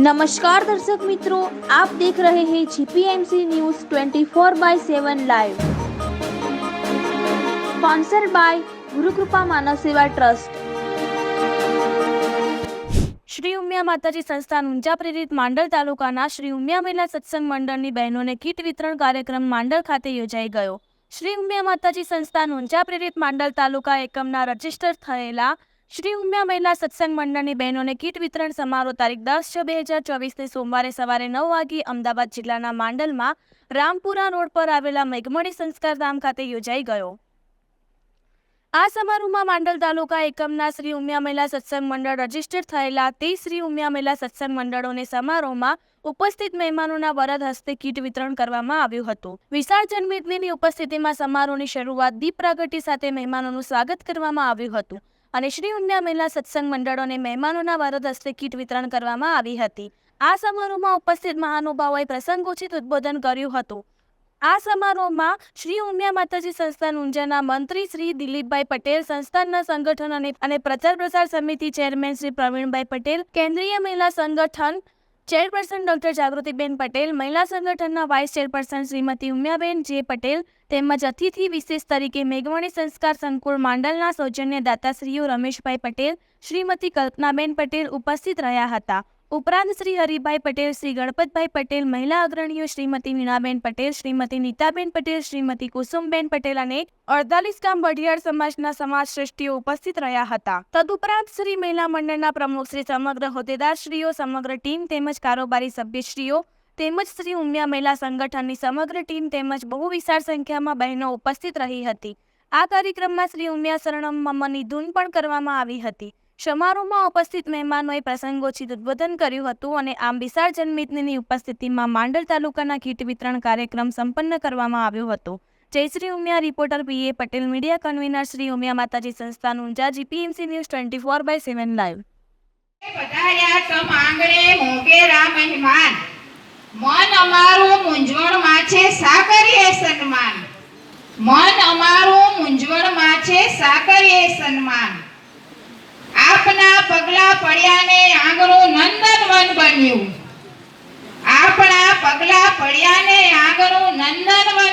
નમસ્કાર દર્શક મિત્રો, આપ દેખ રહે હે GPMC news 24 by seven live. Sponsor by Gurukrupa Manav Seva trust. Shri Umiya Mataji Sansthan Unjha પ્રેરિત માંડલ તાલુકાના શ્રી ઉમિયા મહિલા સત્સંગ મંડળની બહેનોને કીટ વિતરણ કાર્યક્રમ માંડળ ખાતે યોજાઈ ગયો. શ્રી ઉમિયા માતાજી સંસ્થાન ઊંઝા પ્રેરિત માંડલ તાલુકા એકમના રજિસ્ટર થયેલા શ્રી ઉમિયા મહિલા સત્સંગ મંડળની બહેનોને કીટ વિતરણ સમારોહ તારીખ દસ છ બે હજાર ચોવીસથી સોમવારે સવારે નવ વાગે અમદાવાદ જિલ્લાના માંડલમાં રામપુરા રોડ પર આવેલા મેઘમણી સંસ્કાર ધામ ખાતે યોજાઈ ગયો. આ સમારોહમાં માંડલ તાલુકા એકમના શ્રી ઉમિયા મહિલા સત્સંગ મંડળ રજિસ્ટર થયેલા તે શ્રી ઉમિયા મહિલા સત્સંગ મંડળોને સમારોહમાં ઉપસ્થિત મહેમાનોના વરદ હસ્તે કીટ વિતરણ કરવામાં આવ્યું હતું. વિશાળ જન્મેદનીની ઉપસ્થિતિમાં સમારોહની શરૂઆત દીપ પ્રાગટ્ય સાથે મહેમાનોનું સ્વાગત કરવામાં આવ્યું હતું. અને શ્રી ઉમિયા મહિલા સત્સંગ મંડળોને મહેમાનોના વરદ હસ્તે કીટ વિતરણ કરવામાં આવી હતી. આ સમારોહમાં ઉપસ્થિત મહાનુભાવોએ પ્રસંગોચિત ઉદ્બોધન કર્યું હતું. આ સમારોહમાં શ્રી ઉમિયા માતાજી સંસ્થાન ઊંઝાના મંત્રી શ્રી દિલીપભાઈ પટેલ, સંસ્થાનના સંગઠન અને પ્રચાર પ્રસાર સમિતિ ચેરમેન શ્રી પ્રવીણભાઈ પટેલ, કેન્દ્રીય મહિલા સંગઠન ચેરપર્સન ડોક્ટર જાગૃતિબેન પટેલ, મહિલા સંગઠનના વાઇસ ચેરપર્સન શ્રીમતી ઉમિયાબેન જે પટેલ તેમજ અતિથિ વિશેષ તરીકે મેઘવાણી સંસ્કાર સંકુલ માંડલના સૌજન્ય દાતાશ્રીઓ રમેશભાઈ પટેલ, શ્રીમતી કલ્પનાબેન પટેલ ઉપસ્થિત રહ્યા હતા. ઉપરાંત શ્રી હરિભાઈ પટેલ, શ્રી ગણપતભાઈ પટેલ, મહિલા અગ્રણીઓ શ્રીમતી મીનાબેન પટેલ, શ્રીમતી નીતાબેન પટેલ, શ્રીમતી કુસુમબેન પટેલ અને અડતાલીસ ગામ વઢિયાર સમાજના સમાજ શ્રેષ્ઠીઓ ઉપસ્થિત રહ્યા હતા. તદુપરાંત શ્રી મહિલા મંડળના પ્રમુખ શ્રી સમગ્ર હોદ્દેદારશ્રીઓ, સમગ્ર ટીમ તેમજ કારોબારી સભ્યશ્રીઓ તેમજ શ્રી ઉમિયા મહિલા સંગઠનની સમગ્ર ટીમ તેમજ બહુ વિશાળ સંખ્યામાં બહેનો ઉપસ્થિત રહી હતી. આ કાર્યક્રમમાં શ્રી ઉમિયા શરણમ મમની ધૂન પણ કરવામાં આવી હતી. સમારોહમાં ઉપસ્થિત મહેમાનોએ પ્રસંગોચિત ઉદ્બોધન કર્યું હતું અને આમ વિશાળ જનમેદનીની ઉપસ્થિતિમાં માંડલ તાલુકાના કીટ વિતરણ કાર્યક્રમ સંપન્ન કરવામાં આવ્યો હતો. જય Shri Umiya, reporter P. A. Patel, media convener Shri Umiya Mataji Sansthan Unjha GPMC news twenty four by seven live. મન અમારું મૂંઝવણમાં છે સાકરીએ સન્માન? મન અમારું મૂંઝવણમાં છે સાકરીએ સન્માન? પગલા પડ્યાને આંગણું નંદનવન બન્યું. આપણા પગલા પડ્યાને આંગણું નંદનવન